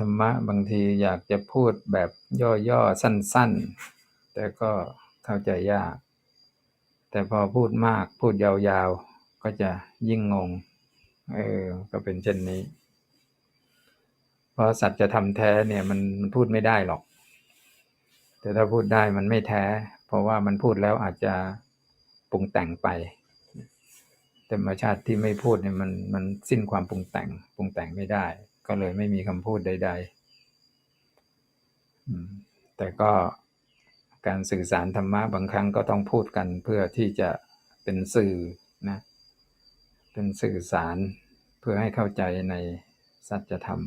ธรรมะบางทีอยากจะพูดแบบย่อๆ สั้นๆ แต่ก็เข้าใจยาก แต่พอพูดมากพูดยาวๆ ก็จะยิ่งงง เออ ก็เป็นเช่นนี้ เพราะสัจธรรมแท้เนี่ยมันมันพูดไม่ได้หรอก แต่ถ้าพูดได้มันไม่แท้ เพราะว่ามันพูดแล้วอาจจะปรุงแต่งไปธรรมชาติที่ไม่พูดเนี่ยมันมันสิ้นความปรุงแต่งปรุงแต่งไม่ได้ ก็เลยไม่มีคำพูดใด ๆ แต่ก็การสื่อสารธรรมะบางครั้งก็ต้องพูดกันเพื่อที่จะเป็นสื่อนะเป็นสื่อสารเพื่อให้เข้าใจในสัจธรรม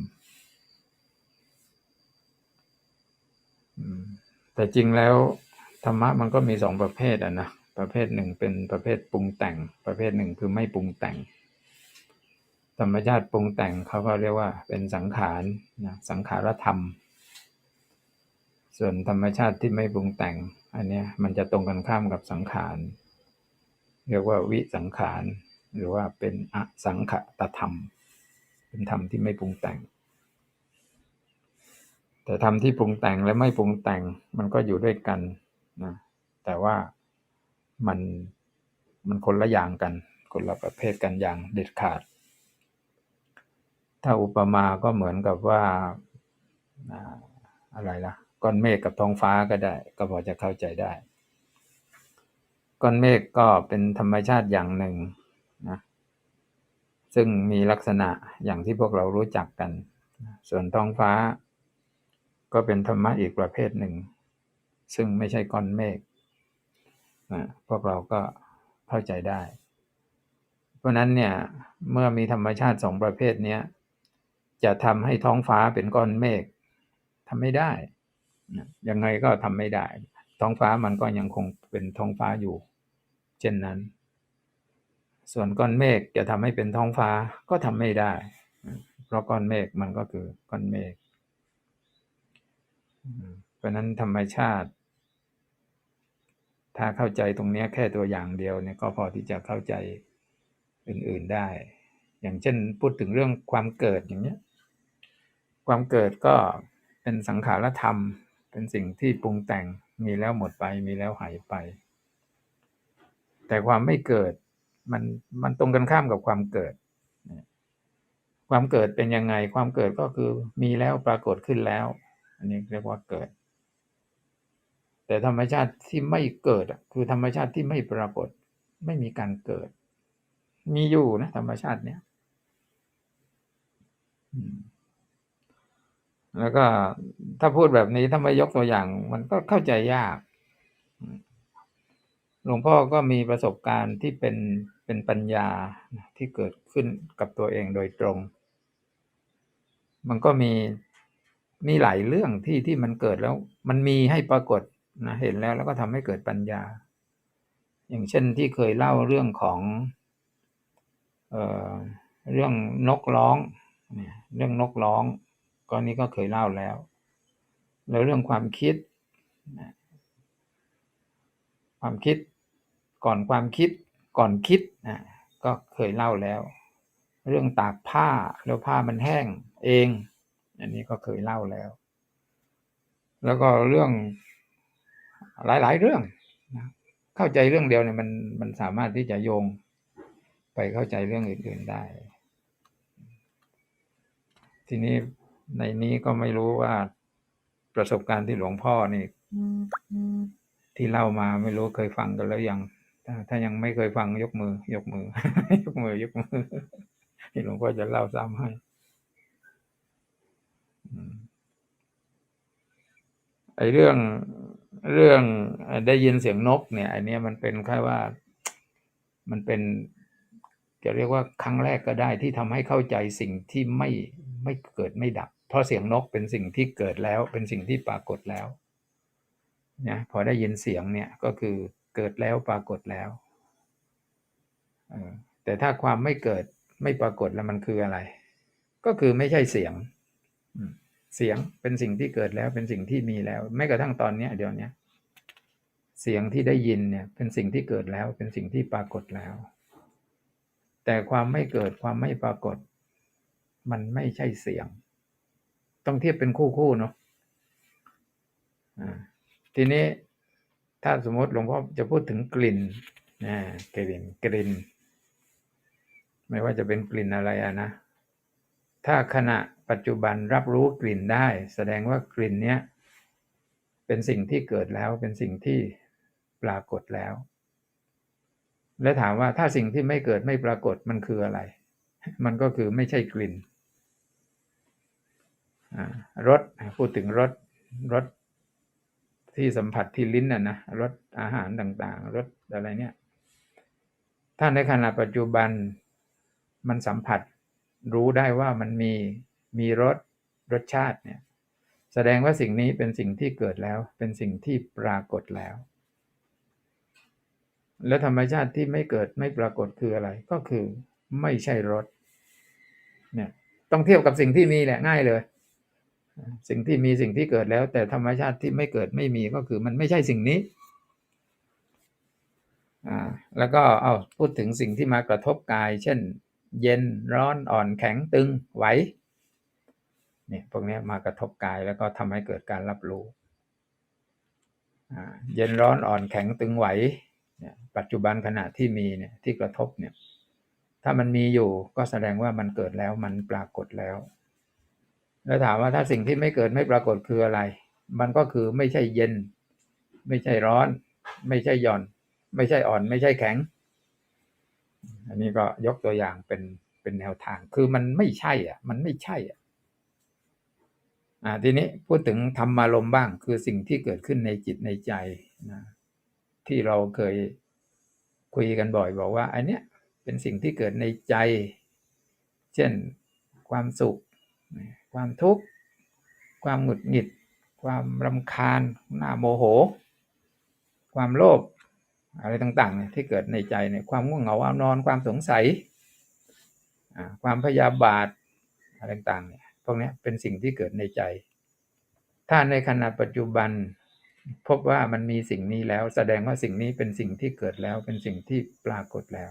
อืมแต่จริงแล้วธรรมะมันก็มีสองประเภทอะนะประเภทหนึ่งเป็นประเภทปรุงแต่ง ประเภทหนึ่งคือไม่ปรุงแต่ง ธรรมชาติปรุงแต่งเขาก็เรียกว่าเป็นสังขารนะสังขารธรรม ส่วนธรรมชาติที่ไม่ปรุงแต่ง อันนี้มันจะตรงกันข้ามกับสังขาร เรียกว่าวิสังขาร หรือว่าเป็นอสังขตธรรม เป็นธรรมที่ไม่ปรุงแต่ง แต่ธรรมที่ปรุงแต่งและไม่ปรุงแต่งมันก็อยู่ด้วยกันนะแต่ว่ามันมันคนละอย่างกัน คนละประเภทกันอย่างเด็ดขาด ถ้าอุปมาก็เหมือนกับว่าอะไรล่ะก้อนเมฆกับท้องฟ้าก็ได้ ก็พอจะเข้าใจได้ก้อนเมฆก็เป็นธรรมชาติอย่างหนึ่งนะซึ่งมีลักษณะอย่างที่พวกเรารู้จักกัน ส่วนท้องฟ้า ก็เป็นธรรมะอีกประเภทหนึ่ง ซึ่งไม่ใช่ก้อนเมฆนะพวกเราก็เข้าใจได้ เพราะนั้นเนี่ยเมื่อมีธรรมชาติสองประเภทนี้ จะทำให้ท้องฟ้าเป็นก้อนเมฆทำไม่ได้ยังไงก็ทำไม่ได้ ท้องฟ้ามันก็ยังคงเป็นท้องฟ้าอยู่ เช่นนั้น ส่วนก้อนเมฆจะทำให้เป็นท้องฟ้าก็ทำไม่ได้ เพราะก้อนเมฆมันก็คือก้อนเมฆเพราะนั้นธรรมชาติ ถ้าเข้าใจตรงนี้แค่ตัวอย่างเดียวเนี่ยก็พอที่จะเข้าใจอื่น ๆได้ อย่างเช่นพูดถึงเรื่องความเกิดอย่างนี้ ความเกิดก็เป็นสังขารธรรม เป็นสิ่งที่ปรุงแต่งมีแล้วหมดไปมีแล้วหายไป แต่ความไม่เกิดมันมันตรงกันข้ามกับความเกิด ความเกิดเป็นยังไงความเกิดก็คือมีแล้วปรากฏขึ้นแล้ว อันนี้เรียกว่าเกิด แต่ธรรมชาติที่ไม่เกิดคือธรรมชาติที่ไม่ปรากฏไม่มีการเกิด มีอยู่นะธรรมชาติเนี้ย แล้วก็ถ้าพูดแบบนี้ถ้าไม่ยกตัวอย่าง มันก็เข้าใจยาก หลวงพ่อก็มีประสบการณ์ที่เป็นเป็นปัญญาที่เกิดขึ้นกับตัวเองโดยตรง มันก็มีมีหลายเรื่องที่ที่มันเกิดแล้ว มันมีให้ปรากฏนะเห็นแล้วแล้วก็ทำให้เกิดปัญญา อย่างเช่นที่เคยเล่าเรื่องของเอ่อเรื่องนกร้อง เรื่องนกร้อง ก็นี้ก็เคยเล่าแล้ว แล้วเรื่องความคิด ความคิด ก่อนความคิด ก่อนคิดนะก็เคยเล่าแล้ว เรื่องตากผ้าแล้วผ้ามันแห้งเอง อันนี้ก็เคยเล่าแล้ว แล้วก็เรื่องหลาย ๆ เรื่องนะเข้าใจเรื่องเดียวเนี่ยมันมันสามารถที่จะโยงไปเข้าใจเรื่องอื่นๆได้ ทีนี้ ในนี้ก็ไม่รู้ว่าประสบการณ์ที่หลวงพ่อนี่ที่เล่ามาไม่รู้เคยฟังกันแล้วยังถ้ายังไม่เคยฟังยกมือ ยกมือ ยกมือ ยกมือที่หลวงพ่อจะเล่าซ้ำให้ไอเรื่องเรื่องได้ยินเสียงนก เนี่ยอันนี้มันเป็นแค่ว่า มันเป็นจะเรียกว่าครั้งแรกก็ได้ที่ทำให้เข้าใจสิ่งที่ไม่ไม่เกิดไม่ดับ เพราะเสียงนกเป็นสิ่งที่เกิดแล้วเป็นสิ่งที่ปรากฏแล้วนะพอได้ยินเสียงเนี่ยก็คือเกิดแล้วปรากฏแล้วแต่ถ้าความไม่เกิดไม่ปรากฏแล้วมันคืออะไร ก็คือไม่ใช่เสียงเสียงเป็นสิ่งที่เกิดแล้วเป็นสิ่งที่มีแล้วแม้กระทั่งตอนนี้เดี๋ยวนี้เสียงที่ได้ยินเนี่ยเป็นสิ่งที่เกิดแล้วเป็นสิ่งที่ปรากฏแล้ว แต่ความไม่เกิดความไม่ปรากฏ มันไม่ใช่เสียง ต้องเทียบเป็นคู่คู่ๆเนาะอ่าทีนี้ถ้าสมมติหลวงพ่อจะพูดถึงกลิ่นนะกลิ่นกลิ่น ไม่ว่าจะเป็นกลิ่นอะไรอะนะ ถ้าขณะปัจจุบันรับรู้กลิ่นได้ แสดงว่ากลิ่นเนี้ยเป็นสิ่งที่เกิดแล้วเป็นสิ่งที่ปรากฏแล้ว และถามว่าถ้าสิ่งที่ไม่เกิดไม่ปรากฏมันคืออะไร มันก็คือไม่ใช่กลิ่น รสพูดถึงรสรสที่สัมผัสที่ลิ้นน่ะนะรสอาหารต่างๆรสอะไรเนี่ย ถ้าในขณะปัจจุบันมันสัมผัสรู้ได้ว่ามันมีมีรสรสชาติเนี่ย แสดงว่าสิ่งนี้เป็นสิ่งที่เกิดแล้ว เป็นสิ่งที่ปรากฏแล้ว และธรรมชาติที่ไม่เกิดไม่ปรากฏคืออะไร ก็คือไม่ใช่รสเนี่ยต้องเทียบกับสิ่งที่มีแหละง่ายเลย สิ่งที่มีสิ่งที่เกิดแล้ว แต่ธรรมชาติที่ไม่เกิดไม่มีก็คือมันไม่ใช่สิ่งนี้อ่าแล้วก็เอาพูดถึงสิ่งที่มากระทบกาย เช่น เย็นร้อนอ่อนแข็งตึงไหวเนี่ยพวกนี้มากระทบกายแล้วก็ทำให้เกิดการรับรู้อ่าเย็นร้อนอ่อนแข็งตึงไหวเนี่ยปัจจุบันขณะที่มีเนี่ยที่กระทบเนี่ยถ้ามันมีอยู่ก็แสดงว่ามันเกิดแล้วมันปรากฏแล้ว แล้วถามว่าถ้าสิ่งที่ไม่เกิดไม่ปรากฏคืออะไร มันก็คือไม่ใช่เย็น ไม่ใช่ร้อน ไม่ใช่หย่อน ไม่ใช่อ่อน ไม่ใช่แข็ง อันนี้ก็ยกตัวอย่างเป็นเป็นแนวทาง คือมันไม่ใช่ อะ มันไม่ใช่อะอ่าทีนี้พูดถึงธรรมารมณ์บ้าง คือสิ่งที่เกิดขึ้นในจิตในใจนะที่เราเคยคุยกันบ่อยบอกว่าอันเนี้ยเป็นสิ่งที่เกิดในใจ เช่นความสุข ความทุกข์ ความหงุดหงิด ความรำคาญหน้าโมโห ความโลภอะไรต่างๆที่เกิดในใจเนี่ยความง่วงเหงาเอานอนความสงสัย ความพยาบาทอะไรต่างๆเนี่ยพวกนี้เป็นสิ่งที่เกิดในใจ ถ้าในขณะปัจจุบัน พบว่ามันมีสิ่งนี้แล้ว แสดงว่าสิ่งนี้เป็นสิ่งที่เกิดแล้ว เป็นสิ่งที่ปรากฏแล้ว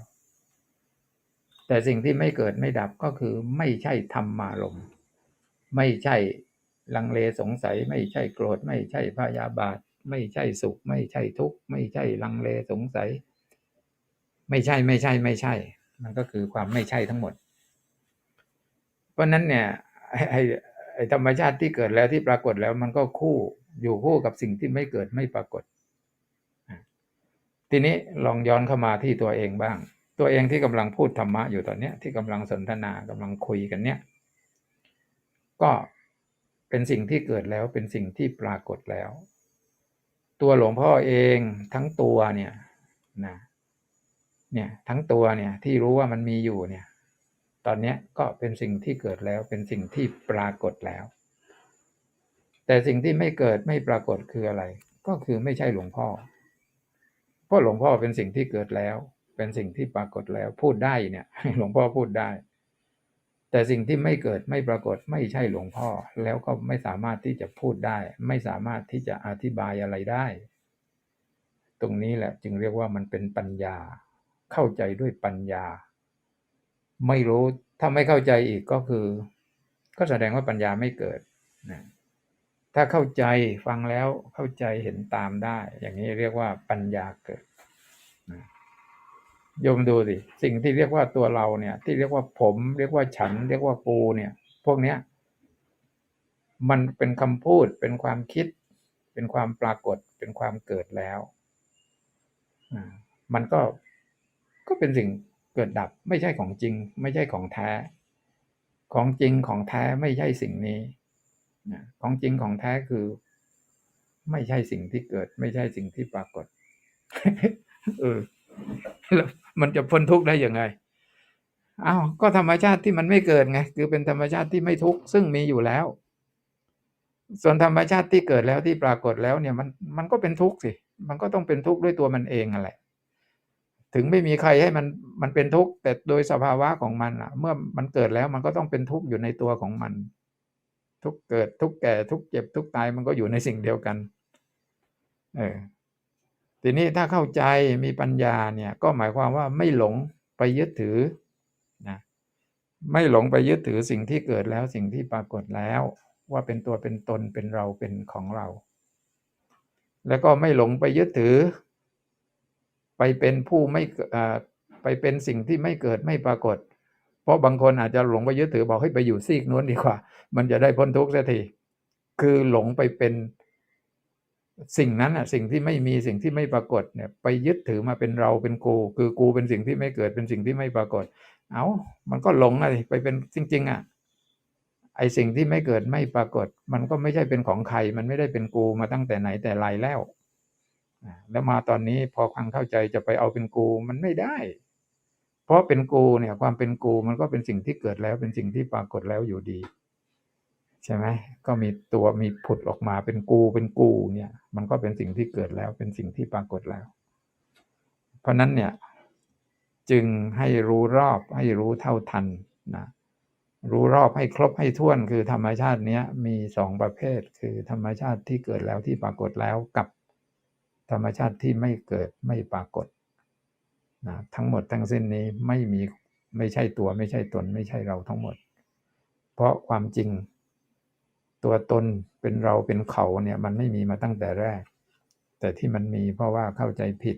แต่สิ่งที่ไม่เกิดไม่ดับก็คือไม่ใช่ธรรมารมณ์ ไม่ใช่ลังเลสงสัย ไม่ใช่โกรธ ไม่ใช่พยาบาท ไม่ใช่สุข ไม่ใช่ทุกข์ ไม่ใช่ลังเลสงสัย ไม่ใช่ไม่ใช่ไม่ใช่ มันก็คือความไม่ใช่ทั้งหมด เพราะนั้นเนี่ยไอ้ไอ้ธรรมชาติที่เกิดแล้วที่ปรากฏแล้วมันก็คู่อยู่คู่กับสิ่งที่ไม่เกิดไม่ปรากฏ ทีนี้ลองย้อนเข้ามาที่ตัวเองบ้าง ตัวเองที่กำลังพูดธรรมะอยู่ตอนเนี้ยที่กำลังสนทนากำลังคุยกันเนี้ย ก็เป็นสิ่งที่เกิดแล้วเป็นสิ่งที่ปรากฏแล้ว ตัวหลวงพ่อเองทั้งตัวเนี่ยนะเนี่ยทั้งตัวเนี่ยที่รู้ว่ามันมีอยู่เนี่ย ตอนนี้ก็เป็นสิ่งที่เกิดแล้วเป็นสิ่งที่ปรากฏแล้ว แต่สิ่งที่ไม่เกิดไม่ปรากฏคืออะไร ก็คือไม่ใช่หลวงพ่อ เพราะหลวงพ่อเป็นสิ่งที่เกิดแล้ว เป็นสิ่งที่ปรากฏแล้วพูดได้เนี่ยหลวงพ่อพูดได้ แต่สิ่งที่ไม่เกิดไม่ปรากฏไม่ใช่หลวงพ่อ แล้วก็ไม่สามารถที่จะพูดได้ ไม่สามารถที่จะอธิบายอะไรได้ ตรงนี้แหละจึงเรียกว่ามันเป็นปัญญา เข้าใจด้วยปัญญา ไม่รู้ถ้าไม่เข้าใจอีกก็คือ ก็แสดงว่าปัญญาไม่เกิดนะถ้าเข้าใจฟังแล้วเข้าใจเห็นตามได้ อย่างนี้เรียกว่าปัญญาเกิด โยมดูสิสิ่งที่เรียกว่าตัวเราเนี่ย ที่เรียกว่าผม เรียกว่าฉัน เรียกว่ากูเนี่ย พวกเนี้ย มันเป็นคำพูดเป็นความคิด เป็นความปรากฏเป็นความเกิดแล้วมันก็ก็เป็นสิ่งเกิดดับ ไม่ใช่ของจริง ไม่ใช่ของแท้ ของจริงของแท้ไม่ใช่สิ่งนี้ของจริงของแท้คือ ไม่ใช่สิ่งที่เกิด ไม่ใช่สิ่งที่ปรากฏ เออ มันจะพ้นทุกข์ได้ยังไงอ้าวก็ธรรมชาติที่มันไม่เกิดไงคือเป็นธรรมชาติที่ไม่ทุกข์ซึ่งมีอยู่แล้ว ส่วนธรรมชาติที่เกิดแล้วที่ปรากฏแล้วเนี่ยมันมันก็เป็นทุกข์สิมันก็ต้องเป็นทุกข์ด้วยตัวมันเองอะแหละ ถึงไม่มีใครให้มันมันเป็นทุกข์แต่โดยสภาวะของมันอะเมื่อมันเกิดแล้วมันก็ต้องเป็นทุกข์อยู่ในตัวของมัน ทุกเกิดทุกแก่ทุกเจ็บทุกตายมันก็อยู่ในสิ่งเดียวกัน เออ ทีนี้ถ้าเข้าใจมีปัญญาเนี่ยก็หมายความว่าไม่หลงไปยึดถือนะไม่หลงไปยึดถือสิ่งที่เกิดแล้วสิ่งที่ปรากฏแล้ว ว่าเป็นตัวเป็นตนเป็นเราเป็นของเรา แล้วก็ไม่หลงไปยึดถือ ไปเป็นผู้ไม่ไปเป็นสิ่งที่ไม่เกิดไม่ปรากฏ เพราะบางคนอาจจะหลงไปยึดถือบอกให้ไปอยู่ซีกนู้นดีกว่า มันจะได้พ้นทุกข์สักทีคือหลงไปเป็น สิ่งนั้นอะสิ่งที่ไม่มีสิ่งที่ไม่ปรากฏเนี่ย ไปยึดถือมาเป็นเราเป็นกู คือกูเป็นสิ่งที่ไม่เกิดเป็นสิ่งที่ไม่ปรากฏ เอามันก็หลงอะไรไปเป็นจริง ๆ อะ ไอสิ่งที่ไม่เกิดไม่ปรากฏ มันก็ไม่ใช่เป็นของใคร มันไม่ได้เป็นกูมาตั้งแต่ไหนแต่ไรแล้วแล้วมาตอนนี้พอฟังเข้าใจจะไปเอาเป็นกูมันไม่ได้ เพราะเป็นกูเนี่ย ความเป็นกูมันก็เป็นสิ่งที่เกิดแล้วเป็นสิ่งที่ปรากฏแล้วอยู่ดี ใช่ไหมก็มีตัวมีผุดออกมาเป็นกูเป็นกูเนี่ย มันก็เป็นสิ่งที่เกิดแล้วเป็นสิ่งที่ปรากฏแล้ว เพราะนั้นเนี่ยจึงให้รู้รอบให้รู้เท่าทันนะรู้รอบให้ครบให้ท่วนคือธรรมชาตินี้มีสองประเภท คือธรรมชาติที่เกิดแล้วที่ปรากฏแล้วกับ ธรรมชาติที่ไม่เกิดไม่ปรากฏนะทั้งหมดทั้งสิ้นนี้ไม่มีไม่ใช่ตัวไม่ใช่ตนไม่ใช่เราทั้งหมด เพราะความจริง ตัวตนเป็นเราเป็นเขาเนี่ยมันไม่มีมาตั้งแต่แรก แต่ที่มันมีเพราะว่าเข้าใจผิด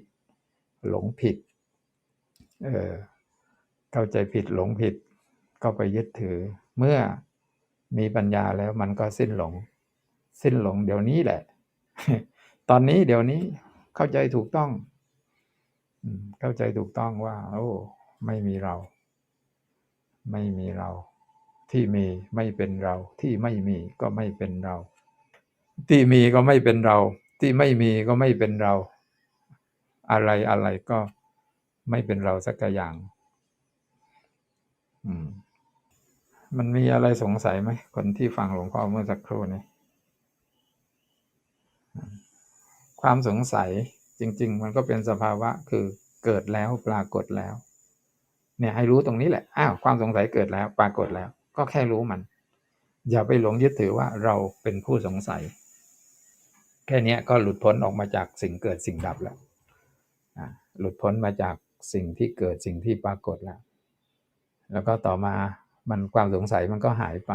หลงผิดเออเข้าใจผิดหลงผิด ก็ไปยึดถือ เมื่อมีปัญญาแล้วมันก็สิ้นหลง สิ้นหลงเดี๋ยวนี้แหละ ตอนนี้เดี๋ยวนี้เข้าใจถูกต้องเข้าใจถูกต้องว่า โอ้ ไม่มีเรา ไม่มีเรา ที่มีไม่เป็นเรา ที่ไม่มีก็ไม่เป็นเรา ที่มีก็ไม่เป็นเรา ที่ไม่มีก็ไม่เป็นเรา อะไรอะไรก็ไม่เป็นเราสักอย่าง อืม มันมีอะไรสงสัยไหมคนที่ฟังหลวงพ่อเมื่อสักครู่นี้ความสงสัยจริง ๆ มันก็เป็นสภาวะคือเกิดแล้วปรากฏแล้ว เนี่ยให้รู้ตรงนี้แหละ อ้าวความสงสัยเกิดแล้วปรากฏแล้ว ก็แค่รู้มัน อย่าไปหลงยึดถือว่าเราเป็นผู้สงสัย แค่นี้ก็หลุดพ้นออกมาจากสิ่งเกิดสิ่งดับแล้วหลุดพ้นมาจากสิ่งที่เกิดสิ่งที่ปรากฏแล้ว แล้วก็ต่อมามันความสงสัยมันก็หายไป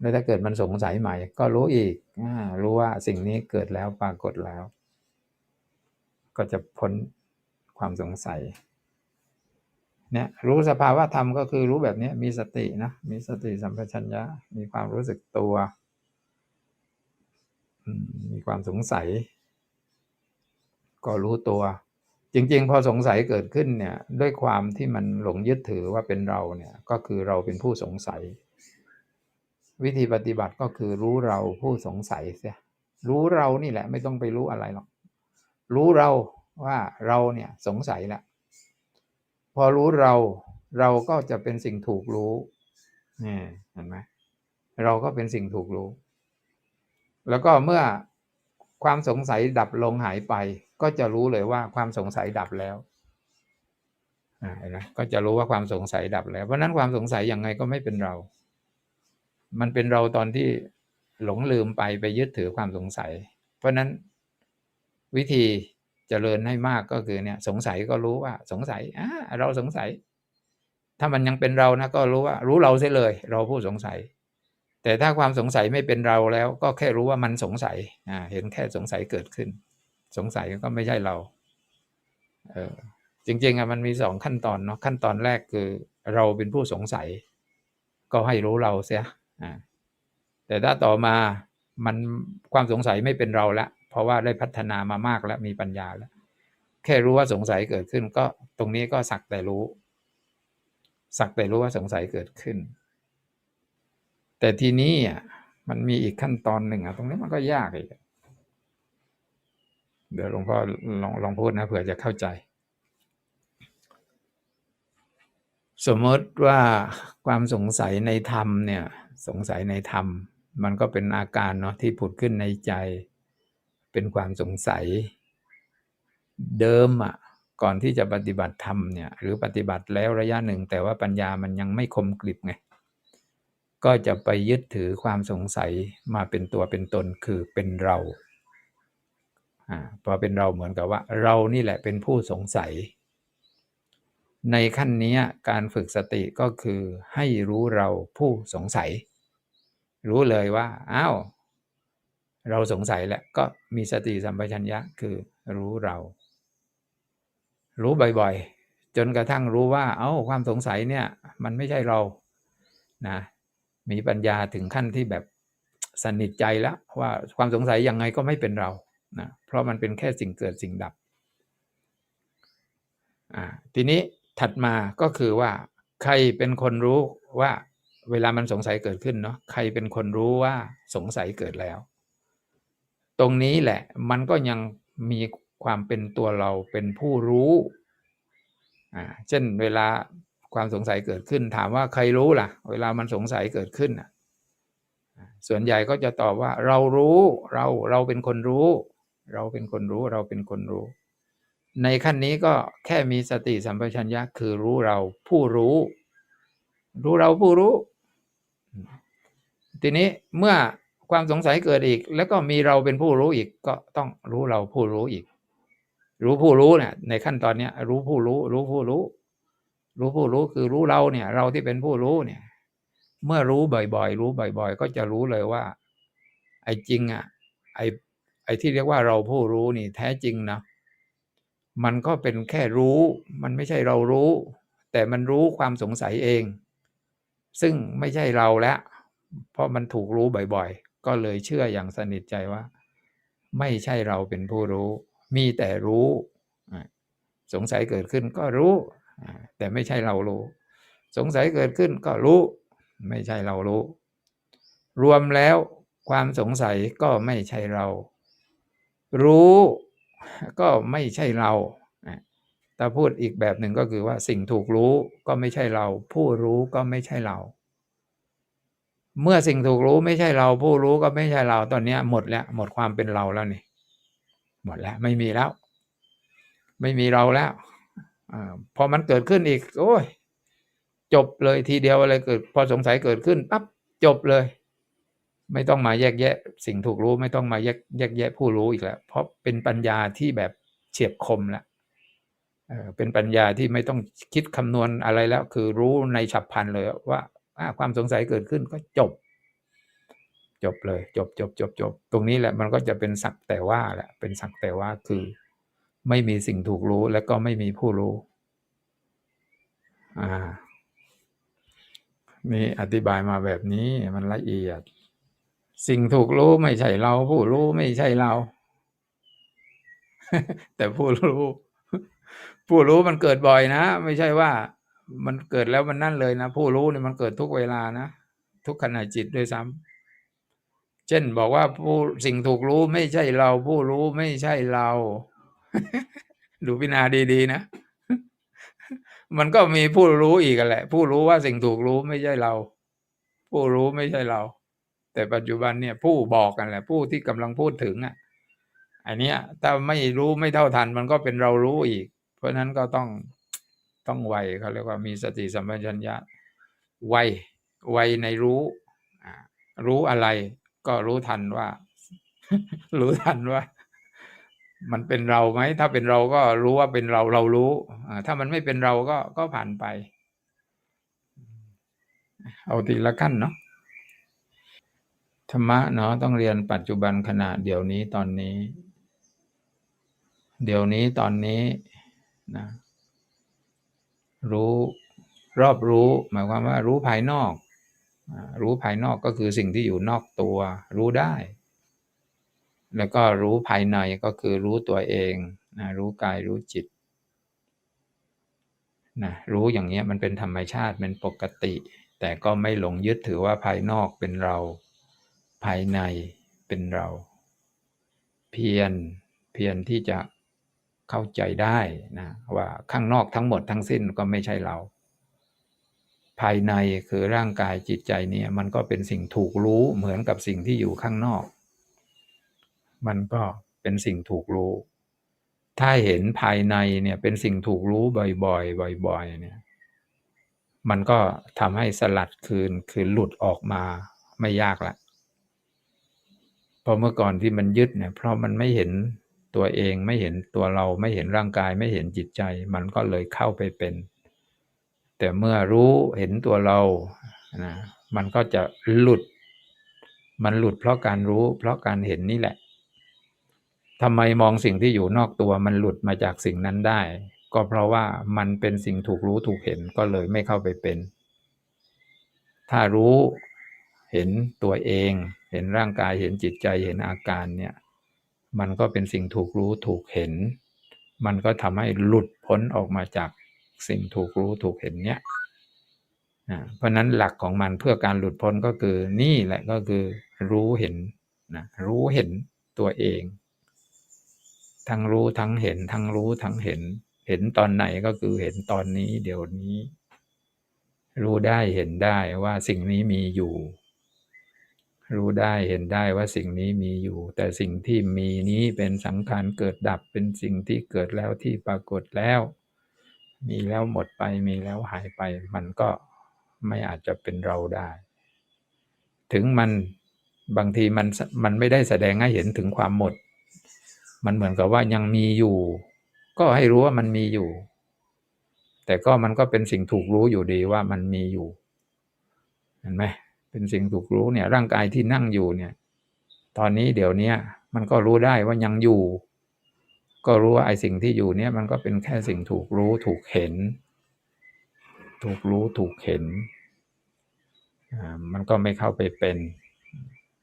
แล้วถ้าเกิดมันสงสัยใหม่ ก็รู้อีกอรู้ว่าสิ่งนี้เกิดแล้วปรากฏแล้ว ก็จะพ้นความสงสัย เนี่ยรู้สภาวะธรรมก็คือรู้แบบนี้มีสตินะมีสติสัมปชัญญะมีความรู้สึกตัว มีความสงสัย ก็รู้ตัว จริง ๆ พอสงสัยเกิดขึ้นเนี่ยด้วยความที่มันหลงยึดถือว่าเป็นเราเนี่ยก็คือเราเป็นผู้สงสัย วิธีปฏิบัติก็คือรู้เราผู้สงสัยเสียรู้เรานี่แหละ ไม่ต้องไปรู้อะไรหรอก รู้เราว่าเราเนี่ยสงสัยแล้ว พอรู้เราเราก็จะเป็นสิ่งถูกรู้นี่เห็นไหมเราก็เป็นสิ่งถูกรู้ แล้วก็เมื่อความสงสัยดับลงหายไป ก็จะรู้เลยว่าความสงสัยดับแล้วเห็นไหมก็จะรู้ว่าความสงสัยดับแล้ว เพราะนั้นความสงสัยยังไงก็ไม่เป็นเรา มันเป็นเราตอนที่หลงลืมไปไปยึดถือความสงสัย เพราะนั้นวิธี เจริญให้มากก็คือเนี่ยสงสัยก็รู้ว่าสงสัยอ่าเราสงสัย ถ้ามันยังเป็นเรานะก็รู้ว่า รู้เราเสียเลย เราผู้สงสัย แต่ถ้าความสงสัยไม่เป็นเราแล้ว ก็แค่รู้ว่ามันสงสัยอ่าเห็นแค่สงสัยเกิดขึ้น สงสัยก็ไม่ใช่เราเออจริงๆอะมันมีสองขั้นตอนเนาะขั้นตอนแรกคือ เราเป็นผู้สงสัย ก็ให้รู้เราเสียอ่าแต่ถ้าต่อมามันความสงสัยไม่เป็นเราละ ราะว่าได้พัฒนามามากแล้วมีปัญญาแล้ว แค่รู้ว่าสงสัยเกิดขึ้น ก็ตรงนี้ก็สักแต่รู้ สักแต่รู้ว่าสงสัยเกิดขึ้น แต่ทีนี้อะมันมีอีกขั้นตอนหนึ่งอะตรงนี้มันก็ยากอีกเดี๋ยวหลวงพ่อลองลองพูดนะเผื่อจะเข้าใจ สมมติว่าความสงสัยในธรรมเนี่ย สงสัยในธรรม มันก็เป็นอาการเนาะที่ผุดขึ้นในใจ เป็นความสงสัยเดิมอะก่อนที่จะปฏิบัติธรรมเนี่ยหรือปฏิบัติแล้วระยะหนึ่ง แต่ว่าปัญญามันยังไม่คมกริบไงก็จะไปยึดถือความสงสัยมาเป็นตัวเป็นตนคือเป็นเราอ่าพอเป็นเราเหมือนกับว่า เรานี่แหละเป็นผู้สงสัย ในขั้นนี้การฝึกสติก็คือให้รู้เราผู้สงสัย รู้เลยว่าอ้าว เราสงสัยแหล้วก็มีสติสัมปชัญญะคือรู้เรา รู้บ่อยๆ จนกระทั่งรู้ว่า เอา้าความสงสัยเนี่ย มันไม่ใช่เรานะมีปัญญาถึงขั้นที่แบบสนิทใจแล้วว่าความสงสัยยังไงก็ไม่เป็นเรานะเพราะมันเป็นแค่สิ่งเกิดสิ่งดับอ่าทีนี้ถัดมาก็คือว่า ใครเป็นคนรู้ว่า เวลามันสงสัยเกิดขึ้นเนาะใครเป็นคนรู้ว่าสงสัยเกิดแล้ว ตรงนี้แหละ มันก็ยังมีความเป็นตัวเราเป็นผู้รู้อ่าเช่นเวลาความสงสัยเกิดขึ้น ถามว่าใครรู้ล่ะ เวลามันสงสัยเกิดขึ้นอะส่วนใหญ่ก็จะตอบว่าเรารู้เราเราเป็นคนรู้ เราเป็นคนรู้เราเป็นคนรู้ ในขั้นนี้ก็แค่มีสติสัมปชัญญะคือรู้เราผู้รู้ รู้เราผู้รู้ ทีนี้เมื่อ ความสงสัยเกิดอีก แล้วก็มีเราเป็นผู้รู้อีกก็ต้องรู้เราผู้รู้อีก รู้ผู้รู้เนี่ย ในขั้นตอนเนี้ยรู้ผู้รู้ รู้ผู้รู้ รู้ผู้รู้คือรู้เราเนี่ย เราที่เป็นผู้รู้เนี่ย เมื่อรู้บ่อยๆ รู้บ่อย ๆ ก็จะรู้เลยว่า ไอ้จริงอะไอ้ไอ้ที่เรียกว่าเราผู้รู้นี่ แท้จริงนะมันก็เป็นแค่รู้ มันไม่ใช่เรารู้ แต่มันรู้ความสงสัยเอง ซึ่งไม่ใช่เราแล้ว เพราะมันถูกรู้บ่อยๆ ก็เลยเชื่ออย่างสนิทใจว่า ไม่ใช่เราเป็นผู้รู้ มีแต่รู้สงสัยเกิดขึ้นก็รู้ แต่ไม่ใช่เรารู้ สงสัยเกิดขึ้นก็รู้ ไม่ใช่เรารู้ รวมแล้วความสงสัยก็ไม่ใช่เรา รู้ก็ไม่ใช่เราแต่พูดอีกแบบหนึ่งก็คือว่าสิ่งถูกรู้ก็ไม่ใช่เรา ผู้รู้ก็ไม่ใช่เรา เมื่อสิ่งถูกรู้ไม่ใช่เราผู้รู้ก็ไม่ใช่เราตอนนี้หมดแล้ว หมดความเป็นเราแล้วนี่ หมดแล้ว ไม่มีแล้ว ไม่มีเราแล้วอพอมันเกิดขึ้นอีก โอ้ย จบเลยทีเดียวอะไรเกิด พอสงสัยเกิดขึ้นปั๊บจบเลย ไม่ต้องมาแยกแยะ สิ่งถูกรู้ไม่ต้องมาแยกแยกแยะผู้รู้อีกแล้วเพราะเป็นปัญญาที่แบบเฉียบคมแล้วเป็นปัญญาที่ไม่ต้องคิดคำนวณอะไรแล้ว คือรู้ในฉับพลันเลยว่า ความสงสัยเกิดขึ้นก็จบ จบเลย จบจบจบจบตรงนี้แหละมันก็จะเป็นสักแต่ว่าแหละเป็นสักแต่ว่าคือ ไม่มีสิ่งถูกรู้และก็ไม่มีผู้รู้ อ่ามีอธิบายมาแบบนี้มันละเอียด สิ่งถูกรู้ไม่ใช่เรา ผู้รู้ไม่ใช่เรา แต่ผู้รู้ ผู้รู้มันเกิดบ่อยนะ ไม่ใช่ว่า มันเกิดแล้วมันนั่นเลยนะผู้รู้เนี่ยมันเกิดทุกเวลานะทุกขณะจิตด้วยซ้ำเช่นบอกว่าผู้สิ่งถูกรู้ไม่ใช่เรา ผู้รู้ไม่ใช่เรา ดูพินาดีๆนะ มันก็มีผู้รู้อีกแหละ ผู้รู้ว่าสิ่งถูกรู้ไม่ใช่เรา ผู้รู้ไม่ใช่เรา แต่ปัจจุบันเนี่ย ผู้บอกกันแหละ ผู้ที่กำลังพูดถึงอะอันนี้ถ้าไม่รู้ไม่เท่าทัน มันก็เป็นเรารู้อีก เพราะนั้นก็ต้อง ต้องไวเขาเรียกว่ามีสติสัมปชัญญะไวไวในรู้รู้อะไรก็รู้ทันว่า รู้ทันว่า มันเป็นเราไหมถ้าเป็นเราก็รู้ว่าเป็นเราเรารู้ถ้ามันไม่เป็นเราก็ก็ผ่านไป เอาทีละขั้นเนาะธรรมะเนาะต้องเรียนปัจจุบันขณะเดี๋ยวนี้ตอนนี้ เดี๋ยวนี้ตอนนี้นะ รู้รอบรู้ หมายความว่ารู้ภายนอก รู้ภายนอกก็คือสิ่งที่อยู่นอกตัว รู้ได้ แล้วก็รู้ภายในก็คือรู้ตัวเองนะรู้กายรู้จิตนะรู้อย่างนี้มันเป็นธรรมชาติเป็นปกติ แต่ก็ไม่หลงยึดถือว่าภายนอกเป็นเรา ภายในเป็นเรา เพียรเพียรที่จะ เข้าใจได้นะว่าข้างนอกทั้งหมดทั้งสิ้นก็ไม่ใช่เรา ภายในคือร่างกายจิตใจเนี่ยมันก็เป็นสิ่งถูกรู้เหมือนกับสิ่งที่อยู่ข้างนอก มันก็เป็นสิ่งถูกรู้ ถ้าเห็นภายในเนี่ยเป็นสิ่งถูกรู้บ่อยๆบ่อยๆเนี่ยมันก็ทำให้สลัดคืนคือหลุดออกมาไม่ยากละเพราะเมื่อก่อนที่มันยึดเนี่ยเพราะมันไม่เห็น ตัวเองไม่เห็นตัวเราไม่เห็นร่างกายไม่เห็นจิตใจ มันก็เลยเข้าไปเป็น แต่เมื่อรู้เห็นตัวเรานะมันก็จะหลุด มันหลุดเพราะการรู้ เพราะการเห็นนี่แหละทำไมมองสิ่งที่อยู่นอกตัวมันหลุดมาจากสิ่งนั้นได้ ก็เพราะว่ามันเป็นสิ่งถูกรู้ถูกเห็นก็เลยไม่เข้าไปเป็น ถ้ารู้เห็นตัวเอง เห็นร่างกายเห็นจิตใจเห็นอาการเนี่ย มันก็เป็นสิ่งถูกรู้ถูกเห็น มันก็ทำให้หลุดพ้นออกมาจากสิ่งถูกรู้ถูกเห็นเนี่ยเพราะนั้นหลักของมันเพื่อการหลุดพ้นก็คือนี่แหละก็คือรู้เห็นนะรู้เห็นตัวเอง ทั้งรู้ทั้งเห็น ทั้งรู้ทั้งเห็น เห็นตอนไหนก็คือเห็นตอนนี้เดี๋ยวนี้ รู้ได้เห็นได้ว่าสิ่งนี้มีอยู่ รู้ได้เห็นได้ว่าสิ่งนี้มีอยู่ แต่สิ่งที่มีนี้เป็นสังขารเกิดดับเป็นสิ่งที่เกิดแล้วที่ปรากฏแล้ว มีแล้วหมดไปมีแล้วหายไป มันก็ไม่อาจจะเป็นเราได้ ถึงมันบางทีมันมันไม่ได้แสดงให้เห็นถึงความหมด มันเหมือนกับว่ายังมีอยู่ ก็ให้รู้ว่ามันมีอยู่ แต่ก็มันก็เป็นสิ่งถูกรู้อยู่ดีว่ามันมีอยู่เห็นไหม เป็นสิ่งถูกรู้เนี่ยร่างกายที่นั่งอยู่เนี่ย ตอนนี้เดี๋ยวนี้มันก็รู้ได้ว่ายังอยู่ ก็รู้ว่าไอ้สิ่งที่อยู่เนี่ยมันก็เป็นแค่สิ่งถูกรู้ถูกเห็น ถูกรู้ถูกเห็นมันก็ไม่เข้าไปเป็น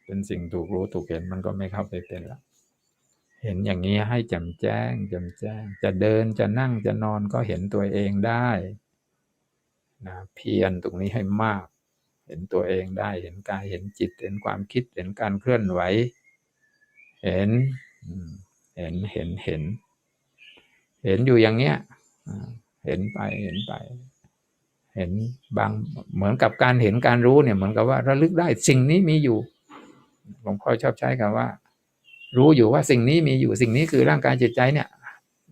เป็นสิ่งถูกรู้ถูกเห็นมันก็ไม่เข้าไปเป็นละเห็นอย่างนี้ให้จำแจ้งจำแจ้ง จะเดินจะนั่งจะนอนก็เห็นตัวเองได้นะเพียรตรงนี้ให้มาก ห็นตัวเองได้ เห็นกาย เห็นจิต เห็นความคิด เห็นการเคลื่อนไหว เห็น เห็น เห็น เห็น เห็นอยู่อย่างเนี้ย เห็นไป เห็นไป เห็นบาง เหมือนกับการเห็นการรู้เนี่ย เหมือนกับว่าระลึกได้สิ่งนี้มีอยู่หลวงพ่อชอบใช้คำว่า รู้อยู่ว่าสิ่งนี้มีอยู่ สิ่งนี้คือร่างกายจิตใจเนี่ย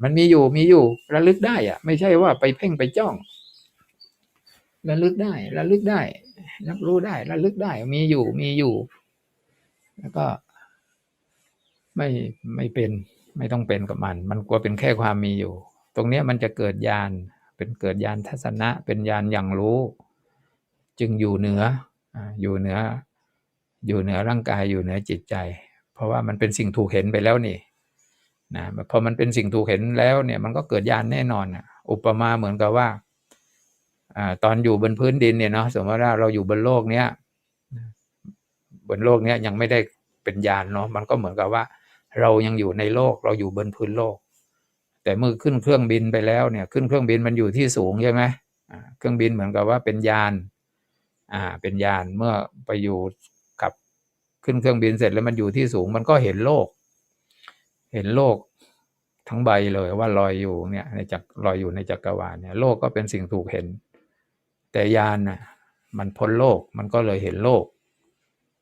มันมีอยู่ มีอยู่ ระลึกได้อะไม่ใช่ว่าไปเพ่งไปจ้อง ระลึกได้ ระลึกได้ รับรู้ได้ ระลึกได้ มีอยู่ มีอยู่ แล้วก็ไม่ไม่เป็น ไม่ต้องเป็นกับมัน มันกลัวเป็นแค่ความมีอยู่ ตรงนี้มันจะเกิดญาณ เป็นเกิดญาณทัศนะ เป็นญาณอย่างรู้ จึงอยู่เหนือ อยู่เหนือ อยู่เหนือร่างกาย อยู่เหนือจิตใจ เพราะว่ามันเป็นสิ่งถูกเห็นไปแล้วนี่นะพอมันเป็นสิ่งถูกเห็นแล้วเนี่ย มันก็เกิดญาณแน่นอนอุปมาเหมือนกับว่า ตอนอยู่บนพื้นดินเนี่ยเนาะสมมติว่าเราอยู่บนโลกเนี้ยบนโลกเนี้ยยังไม่ได้เป็นญาณเนาะมันก็เหมือนกับว่า เรายังอยู่ในโลกเราอยู่บนพื้นโลก แต่เมื่อขึ้นเครื่องบินไปแล้วเนี่ย ขึ้นเครื่องบินมันอยู่ที่สูงใช่ไหมเครื่องบินเหมือนกับว่าเป็นยานอ่าเป็นยานเมื่อไปอยู่กับขึ้นเครื่องบินเสร็จแล้วมันอยู่ที่สูง มันก็เห็นโลก เห็นโลกทั้งใบเลยว่าลอยอยู่เนี่ยในจักรลอยอยู่ในจักรวาลเนี่ยโลกก็เป็นสิ่งถูกเห็น แต่ยานน่ะมันพ้นโลกมันก็เลยเห็นโลก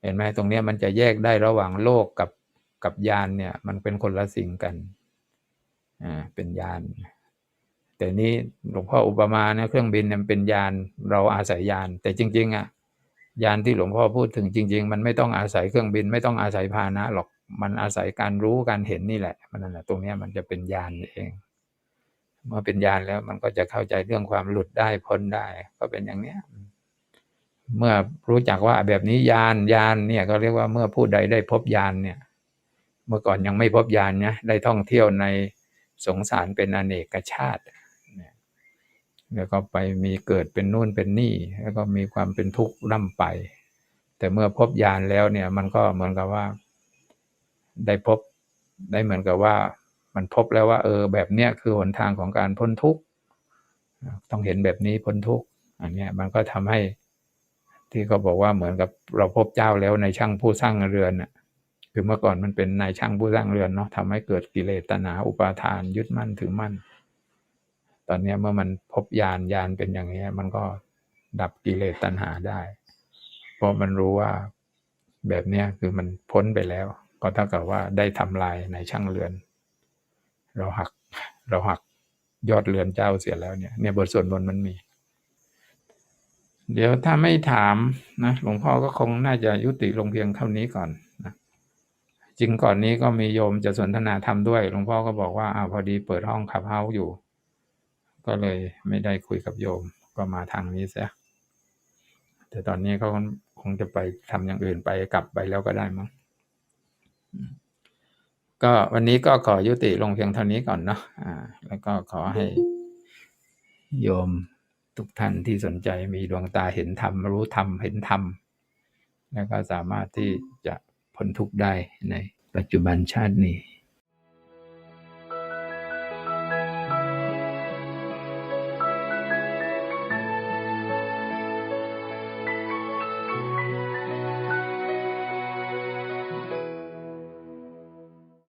เห็นไหมตรงนี้มันจะแยกได้ระหว่างโลกกับกับยานเนี่ยมันเป็นคนละสิ่งกันอ่าเป็นยานแต่นี้หลวงพ่ออุปมาเนี่ยเครื่องบินเนี่ยเป็นยานเราอาศัยยาน แต่จริง ๆอะยานที่หลวงพ่อพูดถึงจริง ๆ มันไม่ต้องอาศัยเครื่องบิน ไม่ต้องอาศัยพาหนะหรอกมันอาศัยการรู้การเห็นนี่แหละมันนั่นแหละตรงนี้มันจะเป็นยานเอง เมื่อเป็นยานแล้วมันก็จะเข้าใจเรื่องความหลุดได้พ้นได้ ก็เป็นอย่างเนี้ยเมื่อรู้จักว่าแบบนี้ยานยานเนี่ยก็เรียกว่าเมื่อผู้ใดได้พบยานเนี่ย เมื่อก่อนยังไม่พบยานเนี่ยได้ท่องเที่ยวในสงสารเป็นอเนกชาติแล้วก็ไปมีเกิดเป็นนู่นเป็นนี่ แล้วก็มีความเป็นทุกข์ร่ำไป แต่เมื่อพบญาณแล้วเนี่ย มันก็เหมือนกับว่า ได้พบได้เหมือนกับว่า มันพบแล้วว่า เออ แบบเนี้ยคือหนทางของการพ้นทุกข์ต้องเห็นแบบนี้พ้นทุกข์อันนี้มันก็ทำให้ที่เขาบอกว่าเหมือนกับเราพบเจ้าแล้วในช่างผู้สร้างเรือนน่ะคือเมื่อก่อนมันเป็นนายช่างผู้สร้างเรือนเนาะทำให้เกิดกิเลสตัณหาอุปาทานยึดมั่นถือมั่น ตอนนี้เมื่อมันพบญาณญาณเป็นอย่างนี้มันก็ดับกิเลสตัณหาได้ เพราะมันรู้ว่าแบบนี้คือมันพ้นไปแล้ว ก็เท่ากับว่าได้ทำลายในช่างเรือน เราหัก เราหักยอดเรือนเจ้าเสียแล้วเนี่ยเนี่ยบทสวดมนต์มันมี เดี๋ยวถ้าไม่ถามนะหลวงพ่อก็คงน่าจะยุติลงเพียงเท่านี้ก่อนนะจริงก่อนนี้ก็มีโยมจะสนทนาธรรมด้วย หลวงพ่อก็บอกว่าอ้าวพอดีเปิดห้องขับเฮาอยู่ ก็เลยไม่ได้คุยกับโยมก็มาทางนี้เสียแต่ตอนนี้เขาคงจะไปทำอย่างอื่นไปกลับไปแล้วก็ได้มั้ง ก็วันนี้ก็ขอยุติลงเพียงเท่านี้ก่อนเนาะอ่า แล้วก็ขอให้โยมทุกท่านที่สนใจมีดวงตาเห็นธรรมรู้ธรรมเห็นธรรมแล้วก็สามารถที่จะพ้นทุกข์ได้ในปัจจุบันชาตินี้